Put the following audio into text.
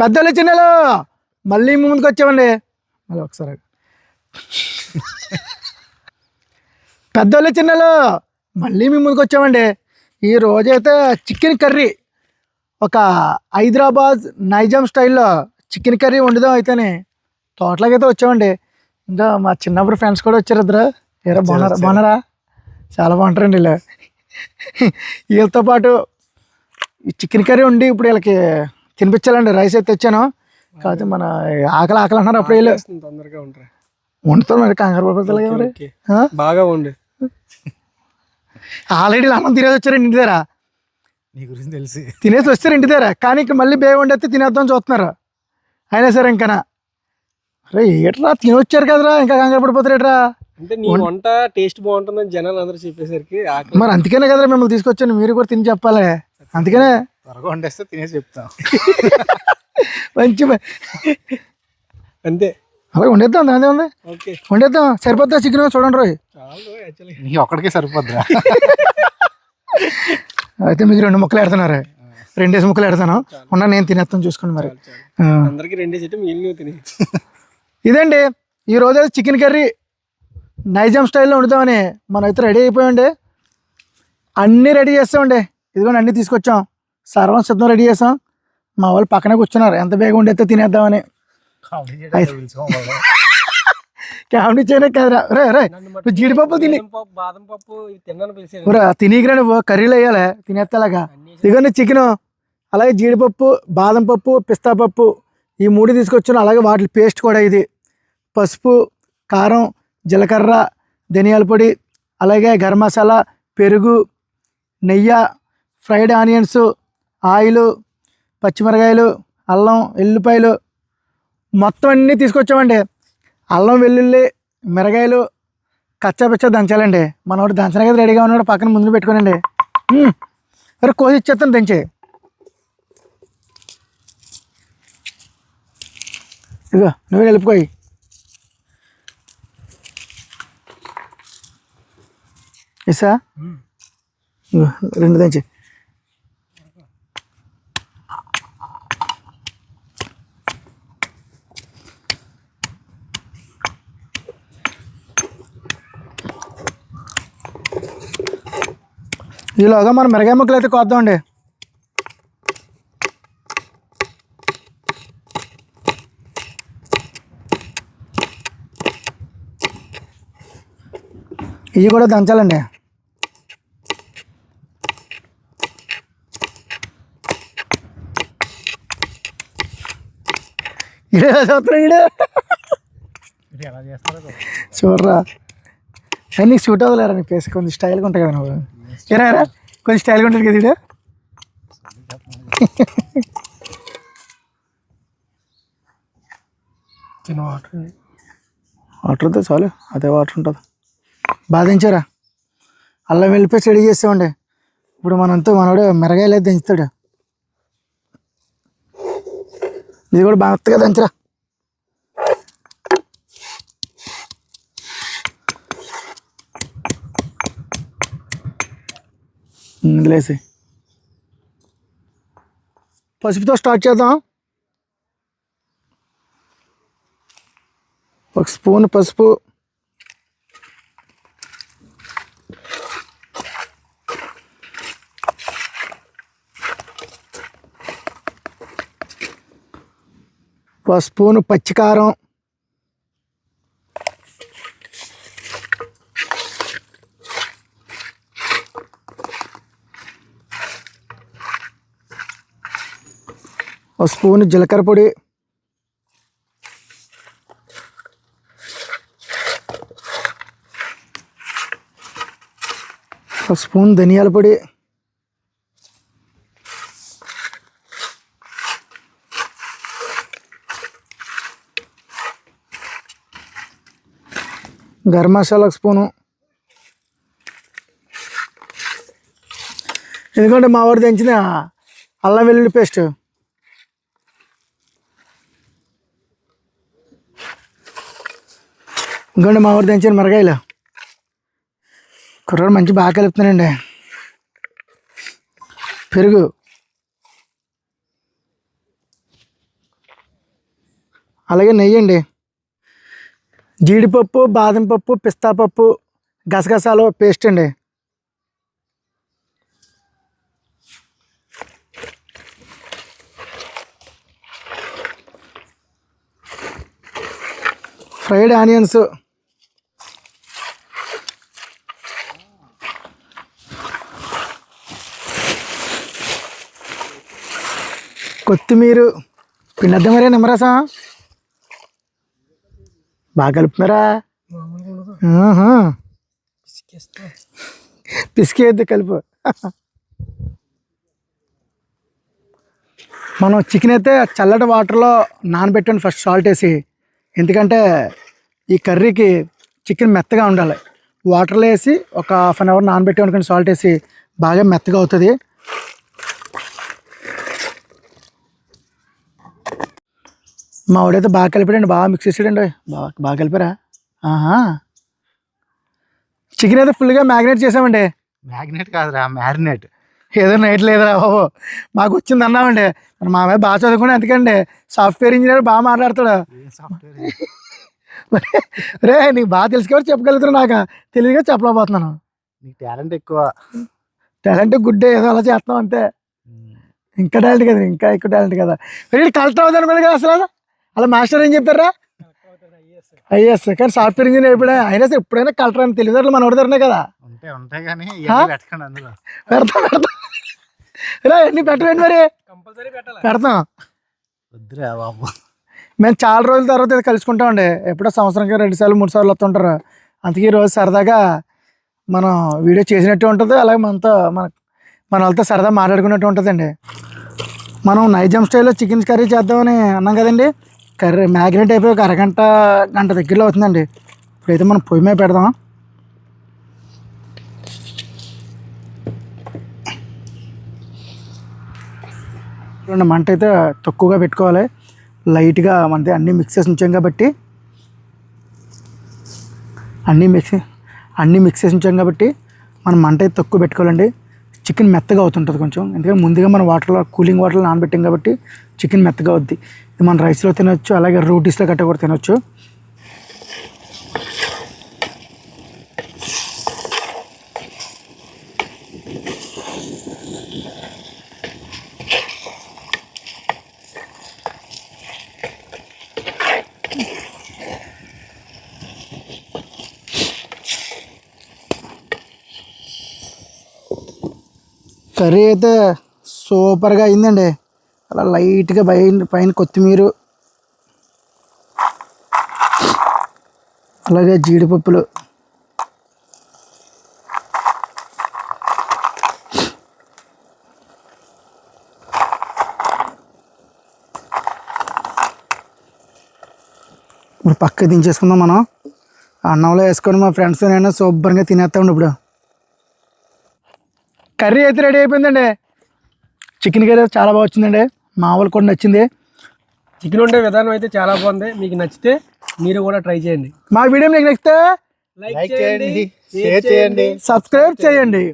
పెద్దలు చిన్నలు మళ్ళీ ముందుకు వచ్చామండి మళ్ళీ ఒకసారి. పెద్దలు చిన్నలు మళ్ళీ మీ ముందుకు వచ్చామండి ఈ రోజైతే చికెన్ కర్రీ ఒక హైదరాబాద్ నైజాం స్టైల్లో చికెన్ కర్రీ వండుదాం అయితేనే తోటలోకి అయితే వచ్చామండి ఇంకా మా చిన్నప్పుడు ఫ్రెండ్స్ కూడా వచ్చారు ఇద్దరు. ఏరా బాగున్నారా? బాగున్నారా? చాలా బాగుంటారండి వీళ్ళు. వీళ్ళతో పాటు ఈ చికెన్ కర్రీ ఉండి ఇప్పుడు వీళ్ళకి తినిపించాలండి రైస్ అయితే తెచ్చాను. కాకపోతే మన ఆకలి ఆకలి అంటున్నారు అప్పుడు వీళ్ళు. తొందరగా ఉంటారు వండుతారు మరి కంగారు పడిపోతారు కదా మరి? బాగా ఉండు ఆల్రెడీ అన్నం తినేసి వచ్చారు ఇంటి దగ్గర. నీ గురించి తెలిసి. తినేసి వచ్చారు ఇంటి దగ్గర. కానీ ఇక్కడ మళ్ళీ బే వండేస్తే తినేద్దాం చూస్తున్నారు. అయినా సరే ఇంకా అరే ఏట్రా తినొచ్చారు కదరా ఇంకా కంగారు పడిపోతారు ఏట్రా అంటే నీ వంట టేస్ట్ బాగుంటుందని జనాలు అందరూ చెప్పేసరికి మరి అందుకనే కదరా మిమ్మల్ని తీసుకొచ్చాను మీరు కూడా తిని చెప్పాలి. అందుకనే త్వరగా వండేస్తే తినేసి చెప్తాం. మంచి అంతే. అలా వండేద్దాం దాని ఉంది ఓకే. వండేద్దాం. సరిపోద్దా చికెన్? చూడండి రోయ్. చాలు యాక్చువల్లీ నీ ఒక్కడికే సరిపోద్దిరా అయితే మీకు రెండు ముక్కలు ఎడతారు రెండేసి ముక్కలు ఎడతాను ఉన్నా నేను తినేస్తాను చూసుకోండి మరి. అందరికి రెండే చెట్టు మిగిలిన తిని ఇదండి ఈ రోజు చికెన్ కర్రీ నైజాం స్టైల్లో వండుతామని మనం అయితే రెడీ అయిపోయాండి అన్నీ రెడీ చేస్తామండి ఇదిగోండి అన్నీ తీసుకొచ్చాం. సర్వం సిద్ధం రెడీ చేసాం. మా వాళ్ళు పక్కనే కూర్చున్నారు. ఎంత బేగ ఉండేస్తే తినేద్దామని. కామెడీ చేయనే కదరా. రే రే నువ్వు జీడిపప్పు తిని. బాదం పప్పు తిన్నాను తినీకిరా నువ్వు. కర్రీలు వేయాలి. తినేత్తలాగా ఇదిగోండి చికెన్. అలాగే జీడిపప్పు బాదం పప్పు పిస్తా పప్పు. ఈ మూడు తీసుకొచ్చాను. అలాగే వాటి పేస్ట్ కూడా ఇది. పసుపు కారం జీలకర్ర ధనియాల పొడి అలాగే గరం మసాలా పెరుగు నెయ్యి ఫ్రైడ్ ఆనియన్స్ ఆయిల్ పచ్చిమిరకాయలు అల్లం ఎల్లిపాయలు మొత్తం అన్నీ తీసుకొచ్చామండి. అల్లం వెల్లుల్లి మిరగాయలు కచ్చా పిచ్చా దంచాలండి. మనోడు దంచడానికి రెడీగా ఉన్నాడు పక్కన ముందు పెట్టుకోనండి. మ్మ్. అరే కోసి ఇచ్చేస్తాను దంచే. ఇదిగో నువ్వే నిలుపుకోయి ఇసా రెండు దంచి. ఈలోగా మనం మిరగాయ ముక్కలు అయితే కోద్దామండి. ఇవి కూడా దంచాలండి. చూడరా. నీకు సూట్ అవ్వలేరా? నీ ఫేస్ కొంచెం స్టైల్గా ఉంటాయి కదా నువ్వు. ఏరా ఏరా కొంచెం స్టైల్గా ఉంటుంది కదా చిన్న వాటర్ వాటర్ వద్దా చాలు అదే వాటర్ ఉంటుంది. బాధించారా? అల్లం వెళ్ళిపోయి రెడీ చేస్తామండి. ఇప్పుడు మనంతా మనోడు మిరగాయలు అయితే దంచుతాడు. ఇది కూడా బాగా దంచరా. వదిలేసి పసుపుతో స్టార్ట్ చేద్దాం. ఒక స్పూన్ పసుపు. ఒక స్పూన్ పచ్చికారం. ఒక స్పూన్ జీలకర్ర పొడి. ఒక స్పూన్ ధనియాల పొడి. గరం మసాలా ఒక స్పూను. ఎందుకంటే మా వాడు తెంచిన అల్లం వెల్లుల్లి పేస్ట్ ఇంకోండి మా ఊరు తెంచిన మిరగాయలు. కుర్రాడు మంచి బాగా కలుపుతున్నానండి పెరుగు. అలాగే నెయ్యి అండి. జీడిపప్పు బాదం పప్పు పిస్తా పప్పు గసగసాలు పేస్ట్ అండి. Fried onions. కొత్తిమీర. పిండద్దా మరే నిమ్మరసం? బాగా కలుపుతున్నారా? ఆహా. పిసికేద్ది కలుపు. మనం చికెన్ అయితే చల్లటి వాటర్లో నానబెట్టండి ఫస్ట్ సాల్ట్ వేసి. ఎందుకంటే ఈ కర్రీకి చికెన్ మెత్తగా ఉండాలి. వాటర్లో వేసి ఒక హాఫ్ అన్ అవర్ నానబెట్టి అనుకోండి సాల్ట్ వేసి బాగా మెత్తగా అవుతుంది. మా వాడైతే బాగా కలిపాడండి బాగా మిక్స్ చేసాడండి. బాగా బాగా కలిపారా? ఆహా. చికెన్ అయితే ఫుల్గా మ్యాగ్నేట్ చేసామండి. మ్యాగ్నెట్ కాదురా మ్యారినేట్ ఏదో నైట్ లేదురా బాబు. మాకు వచ్చింది అన్నామండి. మరి మా అమ్మాయి బాగా చదువుకుని ఎందుకండి సాఫ్ట్వేర్ ఇంజనీర్ బాగా మాట్లాడతాడు. రే నీకు బాగా తెలుసు కాబట్టి చెప్పగలుగుతారు నాకు. తెలియదుగా చెప్పలేకపోతున్నాను. నీకు టాలెంట్ ఎక్కువ. టాలెంట్ గుడ్ ఏదో అలా చేస్తాం అంతే. ఇంకా టాలెంట్ కదా ఇంకా ఎక్కువ టాలెంట్ కదా. మరి కలెక్టర్ అవుతుంది అనుకోలేదు కదా అసలు. అలా మాస్టర్ ఏం చెప్పారా? ఐఎస్ కానీ సాఫ్ట్వేర్ ఇంజనీర్ ఎప్పుడైనా అయినా సరే ఎప్పుడైనా కలెక్టర్ అని తెలియదు మన ఒడిదారనే కదా? ఉంటాయి కానీ పెడతాం పెడతాం. రే ఎన్ని పెట్టవేంటి మరి? కంపల్సరీ పెట్టాలి. పెడతాం. వద్దురా బాబు. మేము చాలా రోజుల తర్వాత ఇది కలుసుకుంటామండి. ఎప్పుడో సంవత్సరంకి రెండు సార్లు మూడు సార్లు వస్తుంటారు. అందుకే ఈ రోజు సరదాగా మనం వీడియో చేసినట్టు ఉంటుంది అలాగే మనతో మన మన వాళ్ళతో సరదా మాట్లాడుకున్నట్టు ఉంటుందండి. మనం నైజాం స్టైల్లో చికెన్ కర్రీ చేద్దామని అన్నాం కదండి. కర్రీ మ్యాగ్నేట్ అయిపోయి ఒక అరగంట గంట దగ్గరలో అవుతుందండి. ఇప్పుడైతే మనం పొయ్యి మీద పెడదాం రెండు మంట అయితే తక్కువగా పెట్టుకోవాలి. లైట్గా మనది అన్నీ మిక్స్ చేసి ఉంచాం కాబట్టి. అన్నీ మిక్స్ అన్నీ మిక్స్ చేసి ఉంచాం కాబట్టి మనం మంట అయితే తక్కువ పెట్టుకోవాలండి. చికెన్ మెత్తగా అవుతుంటుంది కొంచెం. ఎందుకంటే ముందుగా మనం వాటర్లో కూలింగ్ వాటర్లో నానబెట్టాం కాబట్టి చికెన్ మెత్తగా అవుద్ది. మన రైస్లో తినొచ్చు అలాగే రోటీస్లో గట్ట కూడా తినొచ్చు. కర్రీ అయితే సూపర్గా అయిందండి. అలా లైట్గా పైన పైన కొత్తిమీర. అలాగే జీడిపప్పులు. ఇప్పుడు పక్క దించేసుకుందాం మనం. అన్నంలో వేసుకొని మా ఫ్రెండ్స్ నేను శుభ్రంగా తినేస్తామండి ఇప్పుడు. కర్రీ అయితే రెడీ అయిపోయిందండి. చికెన్ కర్రీ చాలా బాగా వచ్చిందండి. మా వాళ్ళు కూడా నచ్చింది. చికెన్ వండే విధానం అయితే చాలా బాగుంది. మీకు నచ్చితే మీరు కూడా ట్రై చేయండి. మా వీడియో మీకు నచ్చితే లైక్ చేయండి షేర్ చేయండి. సబ్స్క్రైబ్ చేయండి.